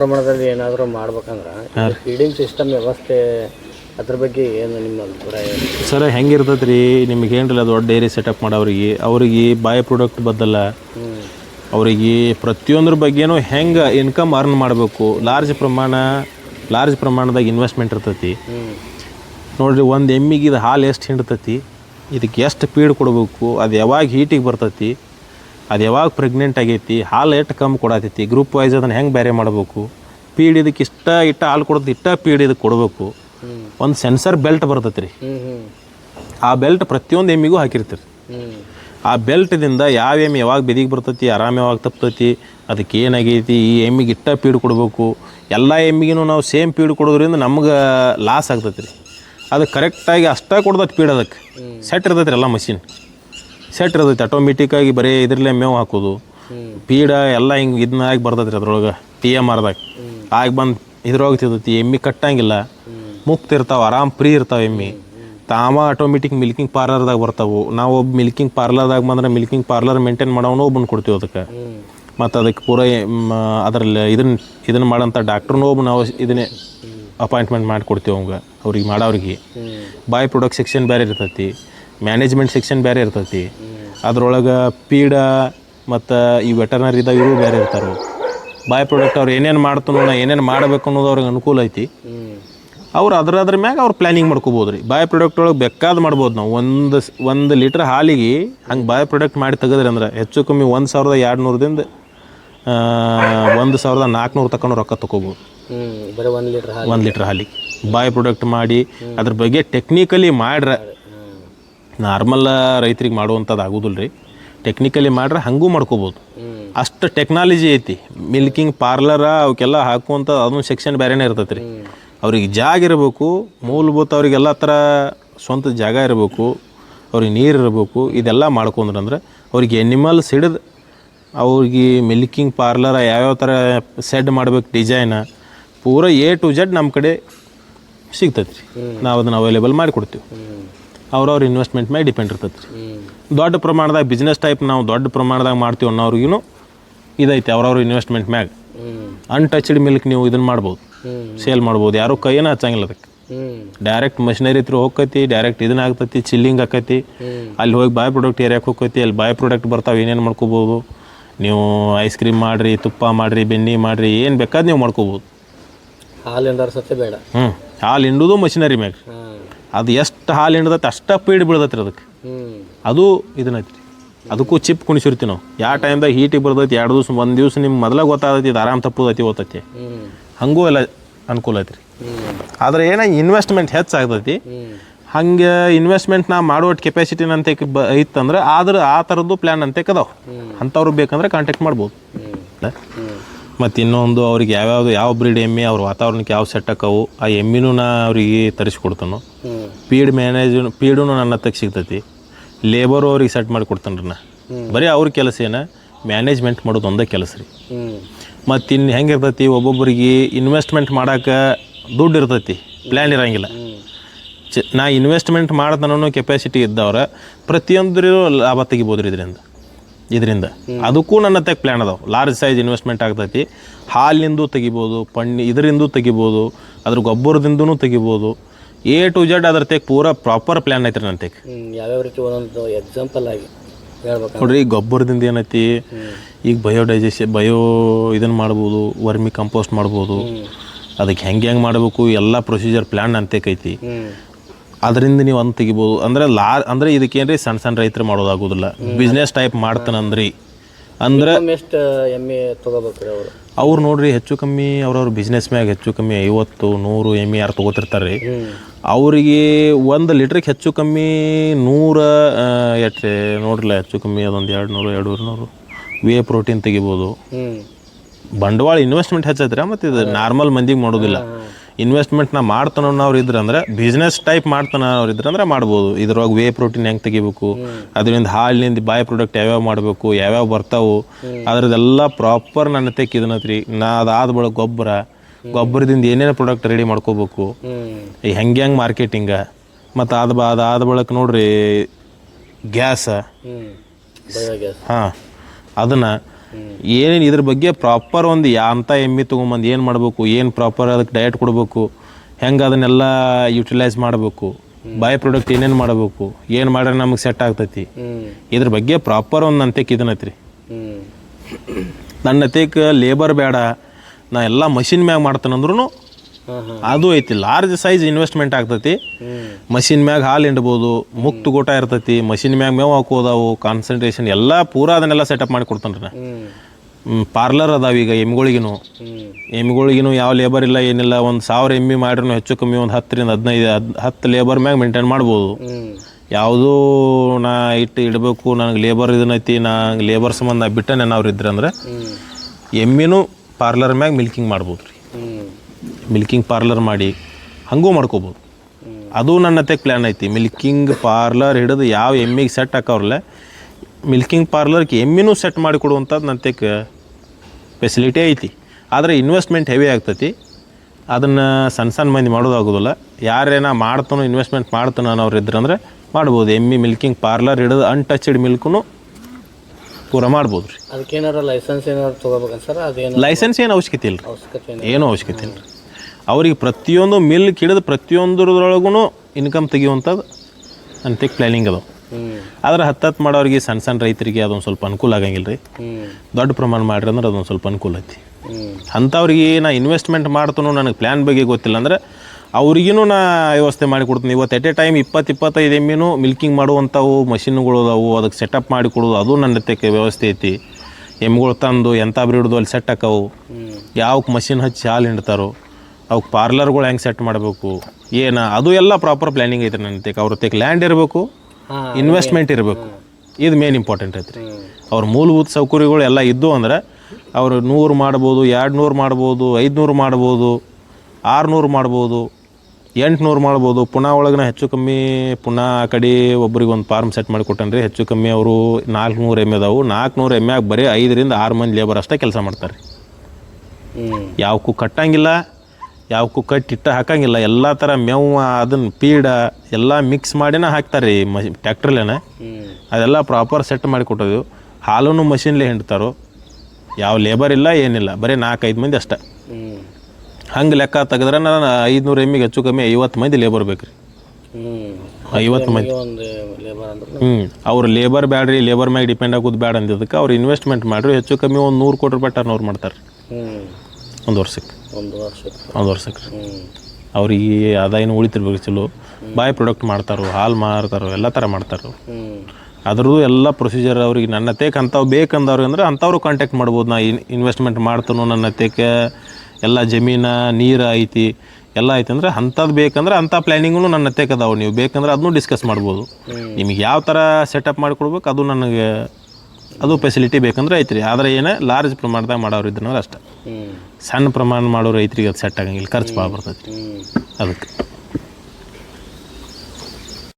ಪ್ರಮಾಣದಲ್ಲಿ ಏನಾದರೂ ಮಾಡ್ಬೇಕಂದ್ರೆ ಫೀಡಿಂಗ್ ಸಿಸ್ಟಮ್ ವ್ಯವಸ್ಥೆ ಅದ್ರ ಬಗ್ಗೆ ಏನು ನಿಮ್ಮ ಅಭಿಪ್ರಾಯ? ಸರ್ ಹೆಂಗಿರ್ತೈತೆ ರೀ ನಿಮ್ಗೆ ಏನ್ರಲ್ಲ ದೊಡ್ಡ ಡೈರಿ ಸೆಟಪ್ ಮಾಡೋರಿಗೆ. ಅವ್ರಿಗೆ ಬಾಯ್ ಪ್ರಾಡಕ್ಟ್ ಬದಲ ಅವರಿಗೆ ಪ್ರತಿಯೊಂದ್ರ ಬಗ್ಗೆನೂ ಹೆಂಗೆ ಇನ್ಕಮ್ ಅರ್ನ್ ಮಾಡಬೇಕು? ಲಾರ್ಜ್ ಪ್ರಮಾಣ ಲಾರ್ಜ್ ಪ್ರಮಾಣದಾಗ ಇನ್ವೆಸ್ಟ್ಮೆಂಟ್ ಇರ್ತೈತಿ. ನೋಡ್ರಿ ಒಂದು ಎಮ್ಮಿಗೆ ಇದು ಹಾಲು ಎಷ್ಟು ಹಿಂಡ್ತೈತಿ? ಇದಕ್ಕೆ ಎಷ್ಟು ಪೀಡ್ ಕೊಡಬೇಕು? ಅದು ಯಾವಾಗ ಹೀಟಿಗೆ ಬರ್ತೈತಿ? ಅದು ಯಾವಾಗ ಪ್ರೆಗ್ನೆಂಟ್ ಆಗೈತಿ ಹಾಲು ಎಷ್ಟು ಕಮ್ಮಿ ಕೊಡತೈತಿ ಗ್ರೂಪ್ ವೈಸ್ ಅದನ್ನು ಹೆಂಗೆ ಬೇರೆ ಮಾಡಬೇಕು ಪೀಡ್ ಇದಕ್ಕೆ ಇಷ್ಟ ಇಟ್ಟ ಹಾಲು ಕೊಡೋದು ಇಟ್ಟ ಪೀಡ್ ಇದಕ್ಕೆ ಕೊಡಬೇಕು ಒಂದು ಸೆನ್ಸರ್ ಬೆಲ್ಟ್ ಬರ್ತೈತೆ ರೀ ಆ ಬೆಲ್ಟ್ ಪ್ರತಿಯೊಂದು ಎಮ್ಮಿಗೂ ಹಾಕಿರ್ತೀರಿ. ಆ ಬೆಲ್ಟ್ದಿಂದ ಯಾವ ಎಮ್ಮೆ ಯಾವಾಗ ಬೆದಿಗೆ ಬರ್ತೈತಿ ಆರಾಮ ಯಾವಾಗ ತಪ್ತೈತಿ ಅದಕ್ಕೆ ಏನಾಗೈತಿ ಈ ಎಮ್ಮಿಗೆ ಇಟ್ಟ ಪೀಡ್ ಕೊಡಬೇಕು. ಎಲ್ಲ ಎಮ್ಮಿಗೂ ನಾವು ಸೇಮ್ ಪೀಡ್ ಕೊಡೋದ್ರಿಂದ ನಮ್ಗೆ ಲಾಸ್ ಆಗ್ತೈತಿ ರೀ ಅದು ಕರೆಕ್ಟಾಗಿ ಅಷ್ಟೇ ಕೊಡ್ದೈತಿ ಪೀಡ್ ಅದಕ್ಕೆ. ಸೆಟ್ ಇರ್ತೈತಿ ರೀ ಎಲ್ಲ ಮಷಿನ್ ಸೆಟ್ ಇರ್ತೈತಿ ಆಟೋಮೆಟಿಕ್ಕಾಗಿ ಬರೀ ಇದ್ರಲ್ಲೇ ಮೇವು ಹಾಕೋದು. ಪೀಡ ಎಲ್ಲ ಹಿಂಗೆ ಇದನ್ನ ಆಗಿ ಬರ್ತೈತಿ ಅದ್ರೊಳಗೆ ಟಿ ಎಂ ಆರ್ದಾಗ ಆಗಿ ಬಂದು ಇದ್ರೊಳಗೆ ತಿರ್ತೈತಿ ಎಮ್ಮಿ ಕಟ್ಟಂಗಿಲ್ಲ. ಮುಕ್ತ ಇರ್ತಾವೆ ಆರಾಮ್ ಫ್ರೀ ಇರ್ತಾವೆ ಎಮ್ಮಿ. ತಾಮ ಆಟೋಮೆಟಿಕ್ ಮಿಲ್ಕಿಂಗ್ ಪಾರ್ಲರ್ದಾಗ ಬರ್ತಾವು. ನಾವು ಒಬ್ಬ ಮಿಲ್ಕಿಂಗ್ ಪಾರ್ಲರ್ದಾಗ ಬಂದ್ರೆ ಮಿಲ್ಕಿಂಗ್ ಪಾರ್ಲರ್ ಮೇಂಟೈನ್ ಮಾಡೋನು ಒಬ್ಬನ ಕೊಡ್ತೀವಿ ಅದಕ್ಕೆ. ಮತ್ತು ಅದಕ್ಕೆ ಪೂರ ಅದರಲ್ಲಿ ಇದನ್ನ ಇದನ್ನು ಮಾಡೋಂಥ ಡಾಕ್ಟ್ರನ್ನೂ ಒಬ್ಬ ನಾವು ಇದನ್ನೇ ಅಪಾಯಿಂಟ್ಮೆಂಟ್ ಮಾಡಿ ಕೊಡ್ತೀವಿ ಅವಂಗೆ ಅವ್ರಿಗೆ ಮಾಡೋರಿಗೆ ಬಾಯ್ ಪ್ರೊಡಕ್ಟ್ ಸೆಕ್ಷನ್ ಬೇರೆ ಇರ್ತೈತಿ. ಮ್ಯಾನೇಜ್ಮೆಂಟ್ ಸೆಕ್ಷನ್ ಬೇರೆ ಇರ್ತೈತಿ. ಅದ್ರೊಳಗೆ ಪೀಡ ಮತ್ತು ಈ ವೆಟರ್ನರಿ ಇದ್ದಾವ ಇವರು ಬೇರೆ ಇರ್ತಾರೆ. ಬಾಯ್ ಪ್ರಾಡಕ್ಟ್ ಅವ್ರು ಏನೇನು ಮಾಡ್ತಾನೋ ಏನೇನು ಮಾಡಬೇಕು ಅನ್ನೋದು ಅವ್ರಿಗೆ ಅನುಕೂಲ ಐತಿ. ಅವ್ರು ಅದ್ರ ಅದ್ರ ಮ್ಯಾಗ ಅವ್ರು ಪ್ಲ್ಯಾನಿಂಗ್ ಮಾಡ್ಕೋಬೋದು ರೀ ಬಾಯ್ ಪ್ರಾಡಕ್ಟ್ ಒಳಗೆ ಬೇಕಾದ ಮಾಡ್ಬೋದು ನಾವು. ಒಂದು ಒಂದು ಲೀಟ್ರ್ ಹಾಲಿಗೆ ಹಂಗೆ ಬಾಯ್ ಪ್ರಾಡಕ್ಟ್ ಮಾಡಿ ತೆಗೆದ್ರಿ ಅಂದ್ರೆ ಹೆಚ್ಚು ಕಮ್ಮಿ ಒಂದು ಸಾವಿರದ ಎರಡು ನೂರದಿಂದ ಒಂದು ಸಾವಿರದ ನಾಲ್ಕುನೂರು ತಕೊಂಡು ರೊಕ್ಕ ತೊಗೋಬೋದು ಒಂದು ಲೀಟ್ರ್ ಹಾಲಿ ಒಂದು ಲೀಟ್ರ್ ಹಾಲಿಗೆ. ಬಾಯ್ ಪ್ರಾಡಕ್ಟ್ ಮಾಡಿ ಅದ್ರ ಬಗ್ಗೆ ಟೆಕ್ನಿಕಲಿ ಮಾಡ್ರೆ ನಾರ್ಮಲ್ ರೈತರಿಗೆ ಮಾಡುವಂಥದ್ದು ಆಗೋದಿಲ್ಲ ರೀ ಟೆಕ್ನಿಕಲಿ ಮಾಡ್ರೆ ಹಂಗೂ ಮಾಡ್ಕೋಬೋದು. ಅಷ್ಟು ಟೆಕ್ನಾಲಜಿ ಐತಿ. ಮಿಲ್ಕಿಂಗ್ ಪಾರ್ಲರ ಅವಕ್ಕೆಲ್ಲ ಹಾಕುವಂಥ ಅದೊಂದು ಸೆಕ್ಷನ್ ಬೇರೆನೇ ಇರ್ತೈತೆ ರೀ ಅವ್ರಿಗೆ ಜಾಗ ಇರಬೇಕು, ಮೂಲಭೂತ ಅವ್ರಿಗೆಲ್ಲ ಥರ ಸ್ವಂತ ಜಾಗ ಇರಬೇಕು, ಅವ್ರಿಗೆ ನೀರು ಇರಬೇಕು, ಇದೆಲ್ಲ ಮಾಡ್ಕೊಂಡ್ರಂದ್ರೆ ಅವ್ರಿಗೆ ಎನಿಮಲ್ಸ್ ಹಿಡಿದು ಅವ್ರಿಗೆ ಮಿಲ್ಕಿಂಗ್ ಪಾರ್ಲರ ಯಾವ್ಯಾವ ಥರ ಸೆಡ್ ಮಾಡ್ಬೇಕು ಡಿಸೈನ ಪೂರ ಎ ಟು ಜೆಡ್ ನಮ್ಮ ಕಡೆ ಸಿಗ್ತೈತೆ ರೀ ನಾವು ಅದನ್ನು ಅವೈಲೇಬಲ್ ಮಾಡಿಕೊಡ್ತೀವಿ ಅವ್ರವ್ರ ಇನ್ವೆಸ್ಟ್ಮೆಂಟ್ ಮೇಲೆ ಡಿಪೆಂಡ್ ಇರ್ತೈತೆ ರೀ ದೊಡ್ಡ ಪ್ರಮಾಣದಾಗ ಬಿಸ್ನೆಸ್ ಟೈಪ್ ನಾವು ದೊಡ್ಡ ಪ್ರಮಾಣದಾಗ ಮಾಡ್ತೀವಿ ಅನ್ನೋರಿಗೂ ಇದೈತೆ ಅವ್ರವ್ರ ಇನ್ವೆಸ್ಟ್ಮೆಂಟ್ ಮ್ಯಾಗ. ಅನ್ಟಚ್ಡ್ ಮಿಲ್ಕ್ ನೀವು ಇದನ್ನ ಮಾಡ್ಬೋದು. ಸೇಲ್ ಮಾಡ್ಬೋದು. ಯಾರೂ ಕೈಯನ ಹಚ್ಚಂಗಿಲ್ಲ ಅದಕ್ಕೆ. ಡೈರೆಕ್ಟ್ ಮಷಿನರಿ ತ್ರೂ ಹೋಗ್ತೈತಿ ಡೈರೆಕ್ಟ್ ಇದನ್ನ ಆಗ್ತೈತಿ ಚಿಲ್ಲಿಂಗ್ ಆಕೈತಿ. ಅಲ್ಲಿ ಹೋಗಿ ಬಾಯ್ ಪ್ರಾಡಕ್ಟ್ ಏರಿಯಾಕ್ಕೆ ಹೋಗ್ತೈತಿ ಅಲ್ಲಿ ಬಾಯ್ ಪ್ರಾಡಕ್ಟ್ ಬರ್ತಾವೆ ಏನೇನು ಮಾಡ್ಕೋಬೋದು. ನೀವು ಐಸ್ ಕ್ರೀಮ್ ಮಾಡಿರಿ ತುಪ್ಪ ಮಾಡ್ರಿ ಬೆಣ್ಣೆ ಮಾಡಿರಿ ಏನು ಬೇಕಾದ್ ನೀವು ಮಾಡ್ಕೋಬೋದು. ಹಾಲಿಂದ ಸತ್ಯ ಬೇಡ. ಹ್ಞೂ ಹಾಲು ಹಿಂಡುದು ಮಷಿನರಿ ಮ್ಯಾಗ ಅದು ಎಷ್ಟು ಹಾಲು ಹಿಂಡ್ದೈತೆ ಅಷ್ಟು ಪೀಡ್ ಬೀಳ್ದೈತೆ ರೀ ಅದಕ್ಕೆ. ಅದು ಇದನ್ನೈತಿ ಅದಕ್ಕೂ ಚಿಪ್ ಕುಣಿಸಿರ್ತೀವಿ ನಾವು. ಯಾವ ಟೈಮ್ದಾಗ ಹೀಟಿಗೆ ಬರ್ತೈತಿ ಎರಡು ದಿವ್ಸ ಒಂದು ದಿವ್ಸ ನಿಮ್ಮ ಮೊದಲ ಗೊತ್ತಾಗೈತಿ ಇದು ಆರಾಮ್ ತಪ್ಪದೈತಿ ಓದ್ತೈತಿ ಹಂಗೂ ಎಲ್ಲ ಅನುಕೂಲ ಐತಿ ರೀ ಆದರೆ ಏನೋ ಇನ್ವೆಸ್ಟ್ಮೆಂಟ್ ಹೆಚ್ಚಾಗ್ತೈತಿ. ಹಂಗೆ ಇನ್ವೆಸ್ಟ್ಮೆಂಟ್ ನಾ ಮಾಡುವ ಕೆಪಾಸಿಟಿ ಅಂತ ಬ ಇತ್ತಂದ್ರೆ ಆದ್ರೆ ಆ ಥರದ್ದು ಪ್ಲ್ಯಾನ್ ಅಂತ ಅದಾವೆ. ಅಂಥವ್ರು ಬೇಕಂದ್ರೆ ಕಾಂಟ್ಯಾಕ್ಟ್ ಮಾಡ್ಬೋದು. ಮತ್ತು ಇನ್ನೊಂದು ಅವ್ರಿಗೆ ಯಾವ್ಯಾವ್ದು ಯಾವ ಬ್ರೀಡ್ ಎಮ್ಮೆ ಅವ್ರ ವಾತಾವರಣಕ್ಕೆ ಯಾವ ಸೆಟ್ ಆಕವು ಆ ಎಮ್ಮಿನೂ ನಾ ಅವ್ರಿಗೆ ತರಿಸ್ಕೊಡ್ತಾನು. ಪೀಡ್ ಮ್ಯಾನೇಜ್ ಪೀಡೂ ನನ್ನ ಹತ್ತಕ್ಕೆ ಸಿಗ್ತೈತಿ. ಲೇಬರು ಅವ್ರಿಗೆ ಸೆಟ್ ಮಾಡಿ ಕೊಡ್ತಾನೆ ರೀ ನಾ. ಬರೀ ಅವ್ರ ಕೆಲಸ ಏನು ಮ್ಯಾನೇಜ್ಮೆಂಟ್ ಮಾಡೋದು ಒಂದೇ ಕೆಲಸ ರೀ. ಮತ್ತು ಇನ್ನು ಹೆಂಗೆ ಇರ್ತೈತಿ, ಒಬ್ಬೊಬ್ಬರಿಗೆ ಇನ್ವೆಸ್ಟ್ಮೆಂಟ್ ಮಾಡೋಕೆ ದುಡ್ಡು ಇರ್ತೈತಿ ಪ್ಲ್ಯಾನ್ ಇರಂಗಿಲ್ಲ. ಚ, ನಾ ಇನ್ವೆಸ್ಟ್ಮೆಂಟ್ ಮಾಡ್ತಾನೋ ಕೆಪಾಸಿಟಿ ಇದ್ದವ್ರೆ ಪ್ರತಿಯೊಂದ್ರೂ ಲಾಭ ತೆಗಿಬೋದು ರೀ ಇದರಿಂದ. ಇದರಿಂದ. ಅದಕ್ಕೂ ನನ್ನ ತೆಗ್ ಪ್ಲ್ಯಾನ್ ಅದಾವೆ. ಲಾರ್ಜ್ ಸೈಜ್ ಇನ್ವೆಸ್ಟ್ಮೆಂಟ್ ಆಗ್ತೈತಿ. ಹಾಲಿಂದೂ ತೆಗಿಬೋದು ಪಣ್ಣಿ ಇದರಿಂದೂ ತೆಗಿಬೋದು ಅದ್ರ ಗೊಬ್ಬರದಿಂದನೂ ತೆಗಿಬೋದು. ಎ ಟು ಜೆಡ್ ಅದ್ರ ತೆಗ್ ಪೂರಾ ಪ್ರಾಪರ್ ಪ್ಲ್ಯಾನ್ ಐತ್ರಿ ನನ್ನ ತೆಗ್ ಯಾವ್ಯಾವ ರೀತಿ ಒಂದೊಂದು ಎಕ್ಸಾಂಪಲ್ ಆಗಿ ನೋಡ್ರಿ ಗೊಬ್ಬರದಿಂದ ಏನೈತಿ? ಈಗ ಬಯೋಡೈಜೆಷನ್ ಬಯೋ ಇದನ್ನು ಮಾಡ್ಬೋದು ವರ್ಮಿ ಕಂಪೋಸ್ಟ್ ಮಾಡ್ಬೋದು. ಅದಕ್ಕೆ ಹೆಂಗೆ ಹೆಂಗೆ ಮಾಡಬೇಕು? ಎಲ್ಲ ಪ್ರೊಸೀಜರ್ ಪ್ಲ್ಯಾನ್ ಅಂತೇಕೈತಿ ಹ್ಮ್. ಅದರಿಂದ ನೀವು ಅಂತ ತೆಗಿಬೋದು. ಅಂದ್ರೆ ಲಾ ಅಂದ್ರೆ ಇದಕ್ಕೇನ್ರಿ ಸಣ್ಣ ಸಣ್ಣ ರೈತರು ಮಾಡೋದಾಗೋದಿಲ್ಲ. Business type ಮಾಡ್ತಾನಂದ್ರಿ. ಅಂದ್ರೆ ಎಷ್ಟು ಎಮ್ಮೆ ಅವರು? ಅವ್ರು ನೋಡ್ರಿ ಹೆಚ್ಚು ಕಮ್ಮಿ ಅವ್ರವ್ರ ಬಿಸ್ನೆಸ್ ಮ್ಯಾಗ ಹೆಚ್ಚು ಕಮ್ಮಿ ಐವತ್ತು ನೂರು ಎಮ್ಮೆ ಯಾರು ತೊಗೋತಿರ್ತಾರೆ ರೀ ಅವರಿಗೆ ಒಂದು ಲೀಟ್ರಿಗೆ ಹೆಚ್ಚು ಕಮ್ಮಿ ನೂರ ಎಟ್ರಿ ನೋಡ್ರಲ್ಲ ಹೆಚ್ಚು ಕಮ್ಮಿ ಅದೊಂದು ಎರಡು ನೂರು ಎರಡೂರು ನೂರು. ವೇ ಪ್ರೋಟೀನ್ ತೆಗಿಬೋದು. ಬಂಡವಾಳ ಇನ್ವೆಸ್ಟ್ಮೆಂಟ್ ಹೆಚ್ಚೈತ್ರಿ ಮತ್ತು ಇದು ನಾರ್ಮಲ್ ಮಂದಿಗೆ ಮಾಡೋದಿಲ್ಲ. ಇನ್ವೆಸ್ಟ್ಮೆಂಟ್ ನಾ ಮಾಡ್ತಾನ ಅವ್ರು ಇದ್ರಂದ್ರೆ ಬಿಸ್ನೆಸ್ ಟೈಪ್ ಮಾಡ್ತಾನ ಅವ್ರು ಇದ್ರಂದ್ರೆ ಮಾಡ್ಬೋದು. ಇದ್ರೊಳಗೆ ವೇ ಪ್ರೋಟೀನ್ ಹೆಂಗೆ ತೆಗಿಬೇಕು ಅದರಿಂದ ಹಾಲಿನಿಂದ ಬಾಯ್ ಪ್ರಾಡಕ್ಟ್ ಯಾವ್ಯಾವ ಮಾಡಬೇಕು ಯಾವ್ಯಾವ ಬರ್ತಾವು ಅದ್ರದ್ದೆಲ್ಲ ಪ್ರಾಪರ್ ನನ್ನ ತೆಕ್ ಇದನ್ನತ್ರಿ ನಾ ಅದಾದ ಬಳಿ ಗೊಬ್ಬರ ಗೊಬ್ಬರದಿಂದ ಏನೇನು ಪ್ರಾಡಕ್ಟ್ ರೆಡಿ ಮಾಡ್ಕೋಬೇಕು. ಈ ಹೆಂಗೆ ಹೆಂಗೆ ಮಾರ್ಕೆಟಿಂಗ ಮತ್ತು ಅದು ಬಾ ಅದಾದ ಬಳಕೆ ನೋಡ್ರಿ ಗ್ಯಾಸ. ಹಾಂ. ಅದನ್ನು ಏನೇನು ಇದ್ರ ಬಗ್ಗೆ ಪ್ರಾಪರ್ ಒಂದು ಯಾಂತ ಎಮ್ಮಿ ತೊಗೊಂಬಂದು ಏನು ಮಾಡಬೇಕು ಏನು ಪ್ರಾಪರ್ ಅದಕ್ಕೆ ಡಯಟ್ ಕೊಡಬೇಕು ಹೆಂಗೆ ಅದನ್ನೆಲ್ಲ ಯುಟಿಲೈಸ್ ಮಾಡಬೇಕು ಬಾಯ್ ಪ್ರಾಡಕ್ಟ್ ಏನೇನು ಮಾಡಬೇಕು ಏನು ಮಾಡ್ರೆ ನಮಗೆ ಸೆಟ್ ಆಗ್ತೈತಿ. ಇದ್ರ ಬಗ್ಗೆ ಪ್ರಾಪರ್ ಒಂದು ಅಂತೆಕ್ ಇದನ್ನೈತ್ರಿ ನನ್ನ ತೇಕ ಲೇಬರ್ ಬೇಡ ನಾ ಎಲ್ಲ ಮಷಿನ್ ಮ್ಯಾಗ ಮಾಡ್ತಾನಂದ್ರೂ ಅದು ಐತಿ ಲಾರ್ಜ್ ಸೈಜ್ ಇನ್ವೆಸ್ಟ್ಮೆಂಟ್ ಆಗ್ತೈತಿ. ಮಷಿನ್ ಮ್ಯಾಗ ಹಾಲು ಹಿಂಡ್ಬೋದು ಮುಕ್ತ ಗೋಟ ಇರ್ತೈತಿ ಮಷಿನ್ ಮ್ಯಾಗ ಮೇವು ಹಾಕೋದಾವು ಕಾನ್ಸಂಟ್ರೇಷನ್ ಎಲ್ಲ ಪೂರಾ ಅದನ್ನೆಲ್ಲ ಸೆಟಪ್ ಮಾಡಿ ಕೊಡ್ತಾನೆ ಹ್ಮ್. ಪಾರ್ಲರ್ ಅದಾವ ಈಗ ಎಮ್ಗಳಿಗೂ ಎಮ್ಗಳಿಗೂ ಯಾವ ಲೇಬರ್ ಇಲ್ಲ ಏನಿಲ್ಲ ಒಂದು ಸಾವಿರ ಎಮ್ಮಿ ಮಾಡ್ರೂ ಹೆಚ್ಚು ಕಮ್ಮಿ ಒಂದು ಹತ್ತರಿಂದ ಹದಿನೈದು ಹದ್ ಹತ್ತು ಲೇಬರ್ ಮ್ಯಾಗ ಮೇಂಟೈನ್ ಮಾಡ್ಬೋದು. ಯಾವುದೂ ನಾ ಇಟ್ಟು ಇಡಬೇಕು ನನಗೆ ಲೇಬರ್ ಇದನ್ನೈತಿ ನಂಗೆ ಲೇಬರ್ ಸಂಬಂಧ ಬಿಟ್ಟನೆ ಅವ್ರು ಇದ್ರೆ ಅಂದ್ರೆ ಎಮ್ಮಿನೂ ಪಾರ್ಲರ್ ಮ್ಯಾಗ ಮಿಲ್ಕಿಂಗ್ ಮಾಡ್ಬೋದು ರೀ ಮಿಲ್ಕಿಂಗ್ ಪಾರ್ಲರ್ ಮಾಡಿ ಹಂಗೂ ಮಾಡ್ಕೋಬೋದು. ಅದು ನನ್ನ ತೆಗ್ ಪ್ಲ್ಯಾನ್ ಐತಿ. ಮಿಲ್ಕಿಂಗ್ ಪಾರ್ಲರ್ ಹಿಡಿದು ಯಾವ ಎಮ್ಮಿಗೆ ಸೆಟ್ ಹಾಕೋರ್ಲೆ ಮಿಲ್ಕಿಂಗ್ ಪಾರ್ಲರ್ಗೆ ಎಮ್ಮಿನೂ ಸೆಟ್ ಮಾಡಿ ಕೊಡುವಂಥದ್ದು ನನ್ನ ತೆಕ್ ಫೆಸಿಲಿಟಿ ಐತಿ. ಆದರೆ ಇನ್ವೆಸ್ಟ್ಮೆಂಟ್ ಹೆವಿ ಆಗ್ತೈತಿ. ಅದನ್ನು ಸಣ್ಣ ಸಣ್ಣ ಮಂದಿ ಮಾಡೋದಾಗೋದಿಲ್ಲ. ಯಾರೇನ ಮಾಡ್ತಾನೋ ಇನ್ವೆಸ್ಟ್ಮೆಂಟ್ ಮಾಡ್ತಾನೋ ಅನ್ನೋರು ಇದ್ರಂದ್ರೆ ಮಾಡ್ಬೋದು. ಎಮ್ಮಿ ಮಿಲ್ಕಿಂಗ್ ಪಾರ್ಲರ್ ಹಿಡಿದು ಅನ್ಟಚ್ಡ್ ಮಿಲ್ಕುನು ಪೂರ ಮಾಡ್ಬೋದು ರೀ ಅದಕ್ಕೇನಾರ ಲೈಸೆನ್ಸ್ ಏನಾರು ತೊಗೋಬೇಕು ಸರ್? ಅದೇನು ಲೈಸೆನ್ಸ್ ಏನು ಅವಶ್ಯಕತೆ ಇಲ್ಲ ರೀ ಅವಶ್ಯಕತೆ ಏನು ಏನೂ ಅವಶ್ಯಕತೆ ಇಲ್ಲ ಅವ್ರಿಗೆ ಪ್ರತಿಯೊಂದು ಮಿಲ್ ಹಿಡಿದು ಪ್ರತಿಯೊಂದರೊಳಗೂ ಇನ್ಕಮ್ ತೆಗಿಯುವಂಥದ್ದು ಅಂತೆಕ್ ಪ್ಲ್ಯಾನಿಂಗ್ ಅದಾವೆ ಆದ್ರೆ ಹತ್ತತ್ತು ಮಾಡೋರಿಗೆ ಸಣ್ಣ ಸಣ್ಣ ರೈತರಿಗೆ ಅದೊಂದು ಸ್ವಲ್ಪ ಅನುಕೂಲ ಆಗಂಗಿಲ್ಲ ರೀ ದೊಡ್ಡ ಪ್ರಮಾಣ ಮಾಡ್ರಿ ಅಂದ್ರೆ ಅದೊಂದು ಸ್ವಲ್ಪ ಅನುಕೂಲ ಐತಿ. ಅಂಥವ್ರಿಗೆ ನಾ ಇನ್ವೆಸ್ಟ್ಮೆಂಟ್ ಮಾಡ್ತಾನೋ ನನಗೆ ಪ್ಲ್ಯಾನ್ ಬಗ್ಗೆ ಗೊತ್ತಿಲ್ಲ ಅಂದ್ರೆ ಅವ್ರಿಗೂ ನಾ ವ್ಯವಸ್ಥೆ ಮಾಡಿ ಕೊಡ್ತೀನಿ. ಇವತ್ತು ಎಟ್ ಎ ಟೈಮ್ ಇಪ್ಪತ್ತು ಇಪ್ಪತ್ತೈದು ಎಮ್ಮಿನೂ ಮಿಲ್ಕಿಂಗ್ ಮಾಡುವಂಥವು ಮಷಿನ್ಗಳು ಅದಾವು ಅದಕ್ಕೆ ಸೆಟಪ್ ಮಾಡಿ ಕೊಡೋದು ಅದು ನನ್ನ ತೆಕ್ಕೆ ವ್ಯವಸ್ಥೆ ಐತಿ. ಎಮ್ಗಳು ತಂದು ಎಂಥ ಬ್ರೀಡ್ದು ಅಲ್ಲಿ ಸೆಟ್ ಹಾಕವು. ಯಾವ ಯಾವಕ್ಕೆ ಮಷಿನ್ ಹಚ್ಚಿ ಹಾಲು ಹಿಂಡ್ತಾರೋ. ಅವಕ್ಕೆ ಪಾರ್ಲರ್ಗಳು ಹೆಂಗೆ ಸೆಟ್ ಮಾಡಬೇಕು? ಏನು? ಅದು ಎಲ್ಲ ಪ್ರಾಪರ್ ಪ್ಲ್ಯಾನಿಂಗ್ ಐತೆ ನನ್ನ ತೆಕ್. ಅವ್ರ ತೆಕ್ ಲ್ಯಾಂಡ್ ಇರಬೇಕು ಇನ್ವೆಸ್ಟ್ಮೆಂಟ್ ಇರಬೇಕು. ಇದು ಮೇನ್ ಇಂಪಾರ್ಟೆಂಟ್ ಐತೆ ರೀ ಅವ್ರ ಮೂಲಭೂತ ಸೌಕರ್ಯಗಳು ಎಲ್ಲ ಇದ್ದು ಅಂದ್ರೆ ಅವರು ನೂರು ಮಾಡ್ಬೋದು ಎರಡು ನೂರು ಮಾಡ್ಬೋದು ಐದುನೂರು ಮಾಡ್ಬೋದು ಆರುನೂರು ಮಾಡ್ಬೋದು ಎಂಟುನೂರು ಮಾಡ್ಬೋದು. ಪುನಃ ಒಳಗಿನ ಹೆಚ್ಚು ಕಮ್ಮಿ ಪುನಃ ಆ ಕಡೆ ಒಬ್ರಿಗೆ ಒಂದು ಫಾರ್ಮ್ ಸೆಟ್ ಮಾಡಿ ಕೊಟ್ಟನ್ರಿ. ಹೆಚ್ಚು ಕಮ್ಮಿ ಅವರು ನಾಲ್ಕುನೂರು ಎಮ್ಮೆ ಅದಾವು ನಾಲ್ಕುನೂರು ಎಮ್ಮೆಯಾಗ ಬರೀ ಐದರಿಂದ ಆರು ಮಂದಿ ಲೇಬರ್ ಅಷ್ಟೇ ಕೆಲಸ ಮಾಡ್ತಾರೆ ರೀ ಯಾವಕ್ಕೂ ಕಟ್ಟಂಗಿಲ್ಲ. ಯಾವಕ್ಕೂ ಕಟ್ಟಿಟ್ಟ ಹಾಕಂಗಿಲ್ಲ ಎಲ್ಲ ಥರ ಮೇವು ಅದನ್ನು ಪೀಡ ಎಲ್ಲ ಮಿಕ್ಸ್ ಮಾಡಿನ ಹಾಕ್ತಾರೆ ರೀ ಮಷಿ ಟ್ಯಾಕ್ಟ್ರಲ್ಲೇನೆ. ಅದೆಲ್ಲ ಪ್ರಾಪರ್ ಸೆಟ್ ಮಾಡಿ ಕೊಟ್ಟೋದು ಹಾಲೂ ಮಷಿನ್ಲೇ ಹಿಂಡ್ತಾರೋ. ಯಾವ ಲೇಬರ್ ಇಲ್ಲ ಏನಿಲ್ಲ. ಬರೀ ನಾಲ್ಕೈದು ಮಂದಿ ಅಷ್ಟೇ. ಹಂಗೆ ಲೆಕ್ಕ ತೆಗೆದ್ರೆ ನಾನು ಐದುನೂರು ಎಮ್ಮಿಗೆ ಹೆಚ್ಚು ಕಮ್ಮಿ ಐವತ್ತು ಮಂದಿ ಲೇಬರ್ ಬೇಕು ರೀ ಐವತ್ತು ಮಂದಿ. ಹ್ಞೂ ಅವ್ರು ಲೇಬರ್ ಬ್ಯಾಡ್ರಿ ಲೇಬರ್ ಮ್ಯಾಗೆ ಡಿಪೆಂಡ್ ಆಗೋದು ಬ್ಯಾಡ ಅಂದಿದ್ದಕ್ಕೆ ಅವ್ರು ಇನ್ವೆಸ್ಟ್ಮೆಂಟ್ ಮಾಡಿರಿ ಹೆಚ್ಚು ಕಮ್ಮಿ ಒಂದು ನೂರು ಕೋಟಿ ರೂಪಾಯಿ ಟರ್ನ್ ಓವರ್ ಮಾಡ್ತಾರೆ ಒಂದು ವರ್ಷಕ್ಕೆ. ಒಂದು ವರ್ಷಕ್ಕೆ. ಒಂದು ವರ್ಷಕ್ಕೆ. ಅವ್ರಿಗೆ ಆದಾಯನೂ ಉಳಿತಿರ್ಬೇಕು ಚಲೋ. ಬಾಯ್ ಪ್ರಾಡಕ್ಟ್ ಮಾಡ್ತಾರೋ ಹಾಲು ಮಾರ್ತಾರೋ ಎಲ್ಲ ಥರ ಮಾಡ್ತಾರೋ. ಅದರದ್ದು ಎಲ್ಲ ಪ್ರೊಸೀಜರ್ ಅವ್ರಿಗೆ ನನ್ನ ತೇಕ್ ಅಂಥವು ಬೇಕಂದವ್ರಿಗೆ ಅಂದ್ರೆ ಅಂಥವ್ರು ಕಾಂಟ್ಯಾಕ್ಟ್ ಮಾಡ್ಬೋದು. ನಾ ಇನ್ ಇನ್ವೆಸ್ಟ್ಮೆಂಟ್ ಮಾಡ್ತಾನೋ ನನ್ನ ತೇಕ ಎಲ್ಲ ಜಮೀನ ನೀರು ಐತಿ ಎಲ್ಲ ಐತಿ ಅಂದ್ರೆ ಅಂಥದ್ದು ಬೇಕಂದ್ರೆ ಅಂಥ ಪ್ಲ್ಯಾನಿಂಗೂ ನನ್ನ ತೇಕ್ ಅದಾವೆ. ನೀವು ಬೇಕಂದ್ರೆ ಅದನ್ನೂ ಡಿಸ್ಕಸ್ ಮಾಡ್ಬೋದು. ನಿಮಗೆ ಯಾವ ಥರ ಸೆಟಪ್ ಮಾಡಿಕೊಡ್ಬೇಕು ಅದು ನನಗೆ ಅದು ಫೆಸಿಲಿಟಿ ಬೇಕಂದ್ರೆ ಐತ್ರಿ. ಆದರೆ ಏನೇ ಲಾರ್ಜ್ ಪ್ರಮಾಣದಾಗ ಮಾಡೋರು ಇದ್ದಂದ್ರೆ ಅಷ್ಟೇ. ಸಣ್ಣ ಪ್ರಮಾಣ ಮಾಡೋ ರೈತರಿಗೆ ಅದು ಸೆಟ್ ಆಗಂಗಿಲ್ಲ ಖರ್ಚು ಭಾಳ ಬರ್ತೈತಿ ಅದಕ್ಕೆ.